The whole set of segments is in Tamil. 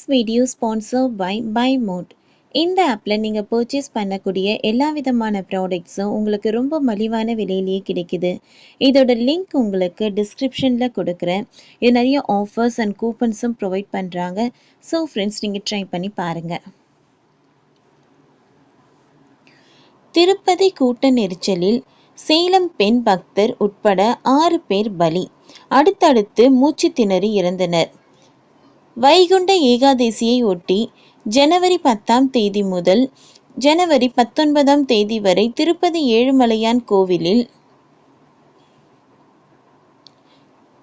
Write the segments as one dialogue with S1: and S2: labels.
S1: This video sponsor by by mode இந்த ஆப்பில் நீங்கள் பர்ச்சேஸ் பண்ணக்கூடிய எல்லா விதமான ப்ராடக்ட்ஸும் உங்களுக்கு ரொம்ப மலிவான விலையிலேயே கிடைக்குது. இதோட லிங்க் உங்களுக்கு டிஸ்கிரிப்ஷனில் கொடுக்குறேன். இது நிறைய ஆஃபர்ஸ் அண்ட் கூப்பன்ஸும் ப்ரொவைட் பண்ணுறாங்க ஸோ ஃப்ரெண்ட்ஸ் நீங்கள் ட்ரை பண்ணி பாருங்கள் திருப்பதி கூட்ட நெரிச்சலில் சேலம் பெண் பக்தர் உட்பட ஆறு பேர் பலி. அடுத்தடுத்து மூச்சு திணறி இறந்தனர். வைகுண்ட ஏகாதசியை ஒட்டி ஜனவரி பத்தாம் தேதி முதல் ஜனவரி பத்தொன்பதாம் தேதி வரை திருப்பதி ஏழுமலையான் கோவிலில்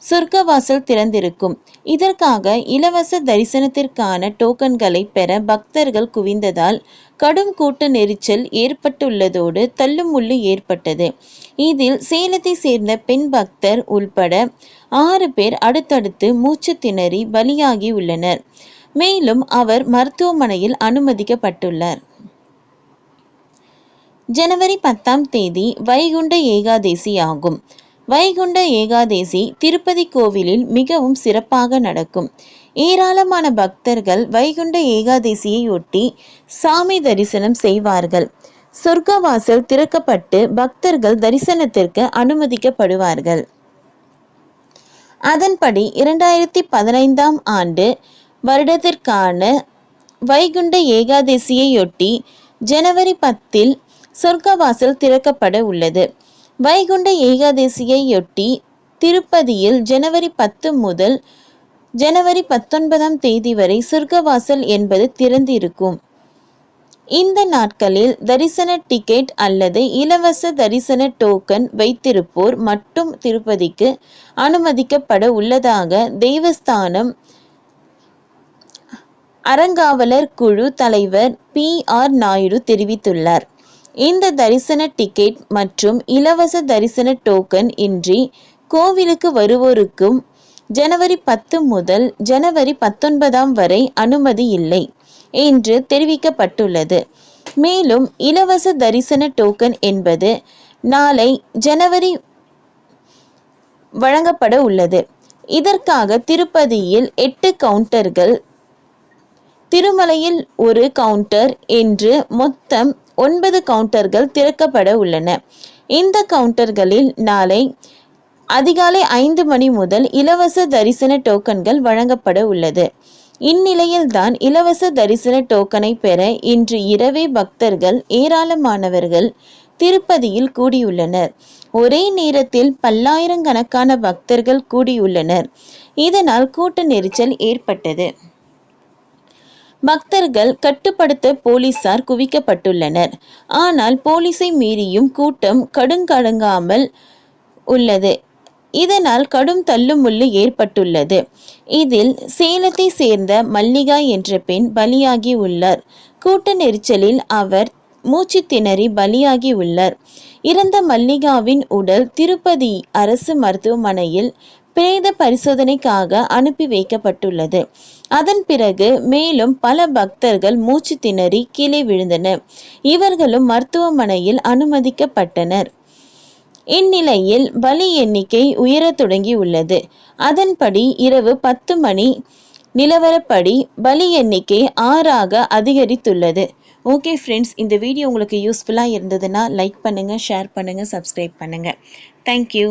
S1: சொர்க்கவாசல் திறந்திருக்கும். இதற்காக இலவச தரிசனத்திற்கான டோக்கன்களை பெற பக்தர்கள் குவிந்ததால் கடும் கூட்ட நெரிச்சல் ஏற்பட்டுள்ளதோடு தள்ளுமுள்ளு ஏற்பட்டது. இதில் சேலத்தை சேர்ந்த பெண் பக்தர் உள்பட ஆறு பேர் அடுத்தடுத்து மூச்சு திணறி பலியாகி உள்ளனர். மேலும் அவர் மருத்துவமனையில் அனுமதிக்கப்பட்டுள்ளார். ஜனவரி பத்தாம் தேதி வைகுண்ட ஏகாதேசி ஆகும். வைகுண்ட ஏகாதேசி திருப்பதி கோவிலில் மிகவும் சிறப்பாக நடக்கும். ஏராளமான பக்தர்கள் வைகுண்ட ஏகாதசியை ஒட்டி சாமி தரிசனம் செய்வார்கள். சொர்க்கவாசல் திறக்கப்பட்டு பக்தர்கள் தரிசனத்திற்கு அனுமதிக்கப்படுவார்கள். அதன்படி இரண்டாயிரத்தி பதினைந்தாம் ஆண்டு வருடத்திற்கான வைகுண்ட ஏகாதசியையொட்டி ஜனவரி பத்தில் சொர்க்கவாசல் திறக்கப்பட உள்ளது. வைகுண்ட ஏகாதசியையொட்டி திருப்பதியில் ஜனவரி பத்து முதல் ஜனவரி பத்தொன்பதாம் தேதி வரை சொர்க்கவாசல் என்பது திறந்திருக்கும். இந்த நாட்களில் தரிசன டிக்கெட் அல்லது இலவச தரிசன டோக்கன் வைத்திருப்போர் மட்டும் திருப்பதிக்கு அனுமதிக்கப்பட உள்ளதாக தெய்வஸ்தானம் அறங்காவலர் குழு தலைவர் பி ஆர் நாயுடு தெரிவித்துள்ளார். இந்த தரிசன டிக்கெட் மற்றும் இலவச தரிசன டோக்கன் இன்றி கோவிலுக்கு வருவோருக்கும் ஜனவரி பத்து முதல் ஜனவரி பத்தொன்பதாம் வரை அனுமதி இல்லை என்று தெரிவிக்கப்பட்டுள்ளது. மேலும் இலவச தரிசன டோக்கன் என்பது நாளை ஜனவரி வழங்கப்பட உள்ளது. இதற்காக திருப்பதியில் எட்டு கவுண்டர்கள் திருமலையில் ஒரு கவுண்டர் என்று மொத்தம் ஒன்பது கவுண்டர்கள் திறக்கப்பட உள்ளன. இந்த கவுண்டர்களில் நாளை அதிகாலை ஐந்து மணி முதல் இலவச தரிசன டோக்கன்கள் வழங்கப்பட உள்ளது. இந்நிலையில்தான் இலவச தரிசன டோக்கனை பெற இன்று இரவே பக்தர்கள் ஏராளமானவர்கள் திருப்பதியில் கூடியுள்ளனர். ஒரே நேரத்தில் பல்லாயிரக்கணக்கான பக்தர்கள் கூடியுள்ளனர். இதனால் கூட்ட நெரிச்சல் ஏற்பட்டது. பக்தர்கள் கட்டுப்படுத்த போலீசார் குவிக்கப்பட்டுள்ளனர். ஆனால் போலீஸை மீறியும் கூட்டம் கடுங்கடங்காமல் உள்ளது. இதனால் கடும் தள்ளுமுள்ளு ஏற்பட்டுள்ளது. இதில் சேலத்தை சேர்ந்த மல்லிகா என்ற பெண் பலியாகி உள்ளார். கூட்ட நெரிச்சலில் அவர் மூச்சு திணறி பலியாகி உள்ளார். இறந்த மல்லிகாவின் உடல் திருப்பதி அரசு மருத்துவமனையில் பிரேத பரிசோதனைக்காக அனுப்பி வைக்கப்பட்டுள்ளது. அதன் பிறகு மேலும் பல பக்தர்கள் மூச்சு திணறி கீழே விழுந்தனர். இவர்களும் மருத்துவமனையில் அனுமதிக்கப்பட்டனர். இந்நிலையில் பலி எண்ணிக்கை உயரத் தொடங்கி உள்ளது அதன்படி இரவு பத்து மணி நிலவரப்படி பலி எண்ணிக்கை ஆறாக அதிகரித்துள்ளது. ஓகே ஃப்ரெண்ட்ஸ் இந்த வீடியோ உங்களுக்கு யூஸ்ஃபுல்லாக இருந்ததுன்னா லைக் பண்ணுங்கள் ஷேர் பண்ணுங்கள் சப்ஸ்கிரைப் பண்ணுங்கள் தேங்க்யூ